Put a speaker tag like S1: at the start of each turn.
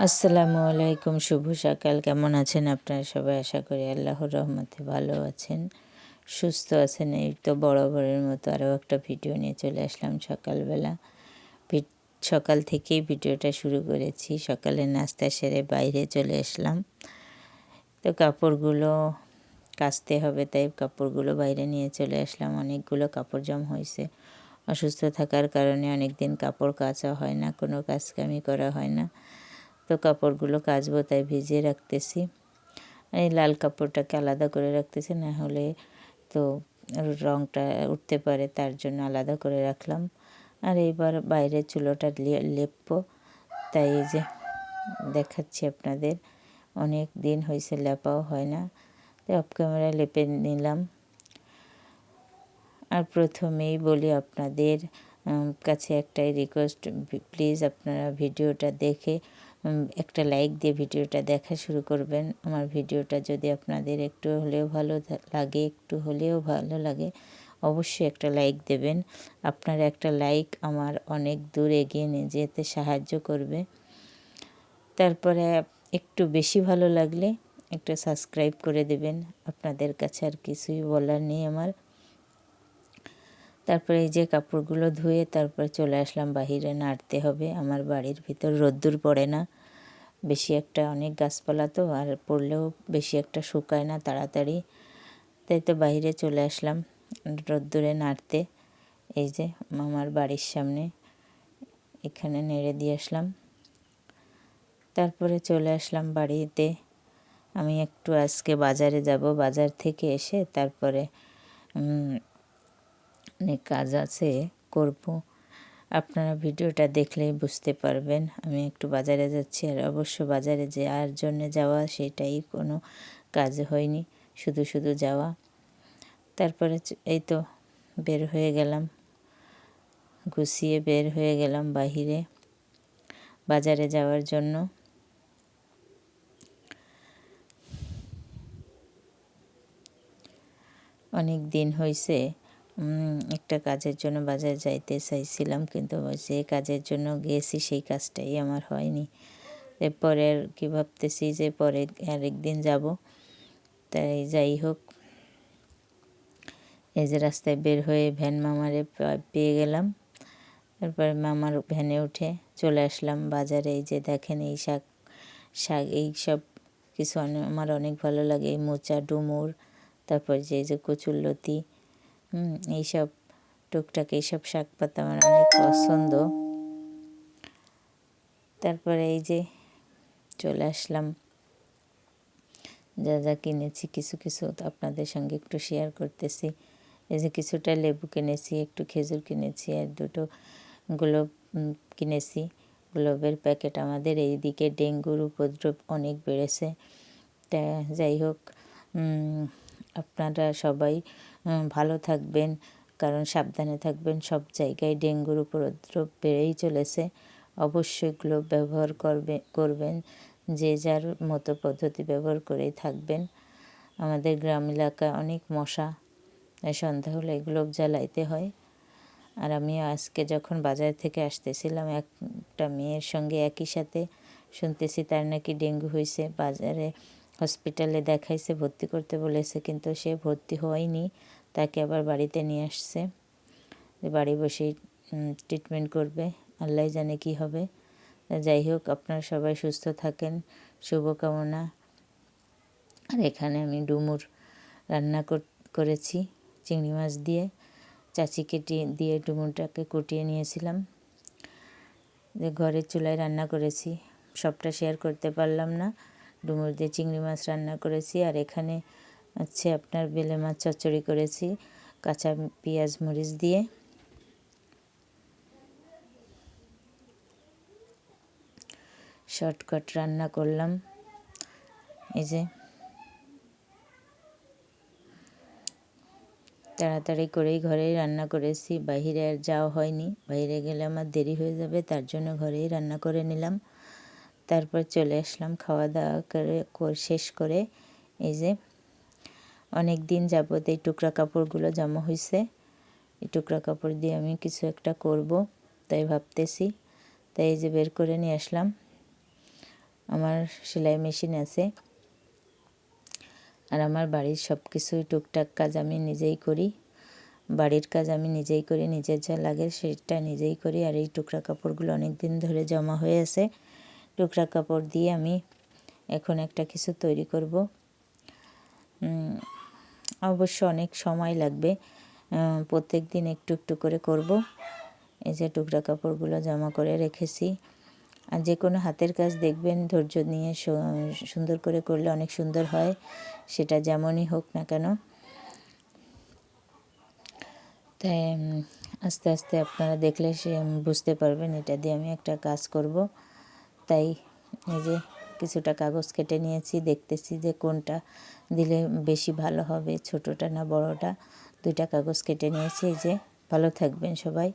S1: আসসালামু আলাইকুম, শুভ সকাল। কেমন আছেন আপনারা সবাই? আশা করি আল্লাহর রহমতে ভালো আছেন, সুস্থ আছেন। এই তো বরাবরের মতো আরও একটা ভিডিও নিয়ে চলে আসলাম সকালবেলা। সকাল থেকেই ভিডিওটা শুরু করেছি। সকালে নাস্তা সেরে বাইরে চলে আসলাম। তো কাপড়গুলো কাচতে হবে, তাই কাপড়গুলো বাইরে নিয়ে চলে আসলাম। অনেকগুলো কাপড় জম হয়েছে। অসুস্থ থাকার কারণে অনেক দিন কাপড় কাচা হয় না, কোনো কাজকামি করা হয় না। তো কাপড়গুলো কাচবো, তাই ভিজিয়ে রাখতেছি। এই লাল কাপড়টাকে আলাদা করে রাখতেছি, না হলে তো রঙটা উঠতে পারে, তার জন্য আলাদা করে রাখলাম। আর এইবার বাইরে চুলোটা লেপবো। তাই এই যে দেখাচ্ছি আপনাদের, অনেক দিন হয়েছে লেপাও হয় না তাই অফ ক্যামেরা লেপে নিলাম। আর প্রথমেই বলি আপনাদের কাছে একটাই রিকোয়েস্ট প্লিজ আপনারা ভিডিওটা দেখে একটা লাইক দিয়ে ভিডিওটা দেখা শুরু করবেন। আমার ভিডিওটা যদি আপনাদের একটু হলেও ভালো লাগে, একটু হলেও ভালো লাগে, অবশ্যই একটা লাইক দেবেন। আপনার একটা লাইক আমার অনেক দূর এগিয়ে নিয়ে যেতে সাহায্য করবে। তারপরে একটু বেশি ভালো লাগলে একটা সাবস্ক্রাইব করে দেবেন। আপনাদের কাছে আর কিছুই বলার নেই আমার। তারপরে এই যে কাপড়গুলো ধুয়ে তারপর চলে আসলাম, বাহিরে নাড়তে হবে। আমার বাড়ির ভিতর রোদ্দুর পড়ে না। বেশি একটা অনেক গাছপালা তো, আর পড়লেও বেশি একটা শুকায় না তাড়াতাড়ি। তাই তো বাইরে চলে আসলাম রোদ্দুরে নাড়তে। এই যে আমার বাড়ির সামনে এখানে নেড়ে দিয়ে আসলাম। তারপরে চলে আসলাম বাড়িতে। আমি একটু আজকে বাজারে যাব। বাজার থেকে এসে তারপরে অনেক কাজ আছে, করব। আপনারা ভিডিওটা দেখলেই বুঝতে পারবেন। আমি একটু বাজারে যাচ্ছি আর অবশ্য বাজারে যে আর জন্যে যাওয়া সেটাই কোনো কাজ হয়নি, শুধু শুধু যাওয়া। তারপরে এই তো বের হয়ে গেলাম। গুছিয়ে বের হয়ে গেলাম বাহিরে বাজারে যাওয়ার জন্য। অনেক দিন হয়েছে একটা কাজের জন্য বাজার যাইতে চাইছিলাম, কিন্তু যে কাজের জন্য গেছি সেই কাজটাই আমার হয়নি। এরপরে আর কি ভাবতেছি যে পরে আরেকদিন যাব। তাই যাই হোক, এই যে রাস্তায় বের হয়ে ভ্যান মামারে পেয়ে গেলাম। তারপরে মামার ভ্যানে উঠে চলে আসলাম বাজারে। এই যে দেখেন এই শাক শাক এই সব কিছু আমার অনেক ভালো লাগে। এই মোচা, ডুমুর, তারপর যে যে কচুরলতি এইসব টুকটাক এইসব শাক পাতা আমার অনেক পছন্দ। তারপরে এই যে চলে আসলাম। যা যা কিনেছি, কিছু কিছু আপনাদের সঙ্গে একটু শেয়ার করতেছি। এই যে কিছুটা লেবু কিনেছি, একটু খেজুর কিনেছি আর দুটো গোলাপ কিনেছি। গ্লোবের প্যাকেট আমাদের এই দিকে ডেঙ্গুর উপদ্রব অনেক বেড়েছে। তা যাই হোক আপনারা সবাই ভালো থাকবেন, কারণ সাবধানে থাকবেন, সব জায়গায় ডেঙ্গুর উপদ্রব বেড়েই চলেছে। অবশ্যই গ্লোভ ব্যবহার করবে, করবেন, যে যার মতো পদ্ধতি ব্যবহার করেই থাকবেন। আমাদের গ্রাম এলাকায় অনেক মশা সন্ধ্যা হলে গ্লোভ জ্বালাইতে হয়। আর আমি আজকে যখন বাজার থেকে আসতেছিলাম, একটা মেয়ের সঙ্গে একই সাথে শুনতেছি তার নাকি ডেঙ্গু হয়েছে। বাজারে হসপিটালে দেখাইছে, ভর্তি করতে বলেছে, কিন্তু সে ভর্তি হয়নি, তাকে আবার বাড়িতে নিয়ে আসছে। বাড়ি বসেই ট্রিটমেন্ট করবে, আল্লাহ জানে কি হবে। যাই হোক, আপনারা সবাই সুস্থ থাকেন, শুভকামনা। আর এখানে আমি ডুমুর রান্না করেছি, চিংড়ি মাছ দিয়ে। চাচি কেটে দিয়ে ডুমুরটাকে কুটিয়ে নিয়েছিলাম। যে ঘরের চুলায় রান্না করেছি, সবটা শেয়ার করতে পারলাম না। ডুমুর দিয়ে চিংড়ি মাছ রান্না করেছি। আর এখানে হচ্ছে আপনার বেলে মাছ চচ্চড়ি করেছি, কাঁচা পেঁয়াজ মরিচ দিয়ে। শর্টকাট রান্না করলাম। এই যে তাড়াতাড়ি করেই ঘরেই রান্না করেছি। বাহিরে আর যাওয়া হয়নি। বাইরে গেলে আমার দেরি হয়ে যাবে, তার জন্য ঘরেই রান্না করে নিলাম। তারপর চলে আসলাম খাওয়া দাওয়া করে, শেষ করে। এই যে অনেক দিন যাবত এই টুকরা কাপড়গুলো জমা হয়েছে এই টুকরা কাপড় দিয়ে আমি কিছু একটা করব, তাই ভাবতেছি। তাই এই যে বের করে নিয়ে আসলাম। আমার সেলাই মেশিন আছে। আর আমার বাড়ির সব কিছুই টুকটাক কাজ আমি নিজেই করি। বাড়ির কাজ আমি নিজেই করি, নিজের যা লাগে সেটা নিজেই করি। আর এই টুকরা কাপড়গুলো অনেক দিন ধরে জমা হয়ে আছে। টুকরা কাপড় দিয়ে আমি এখন একটা কিছু তৈরি করব। অবশ্য অনেক সময় লাগবে। প্রত্যেক দিন একটু একটু করে করব। এই যে টুকরা কাপড়গুলো জমা করে রেখেছি। আর যে কোনো হাতের কাজ দেখবেন, ধৈর্য নিয়ে সুন্দর করে করলে অনেক সুন্দর হয়। সেটা যেমনই হোক না কেন। তাই আস্তে আস্তে আপনারা দেখলে সে, বুঝতে পারবেন এটা দিয়ে আমি একটা কাজ করব। তাই এই যে কিছুটা কাগজ কেটে নিয়েছি, দেখতেছি যে কোনটা দিলে বেশি ভালো হবে, ছোটোটা না বড়টা। দুইটা কাগজ কেটে নিয়েছি, এই যে ভালো থাকবেন সবাই।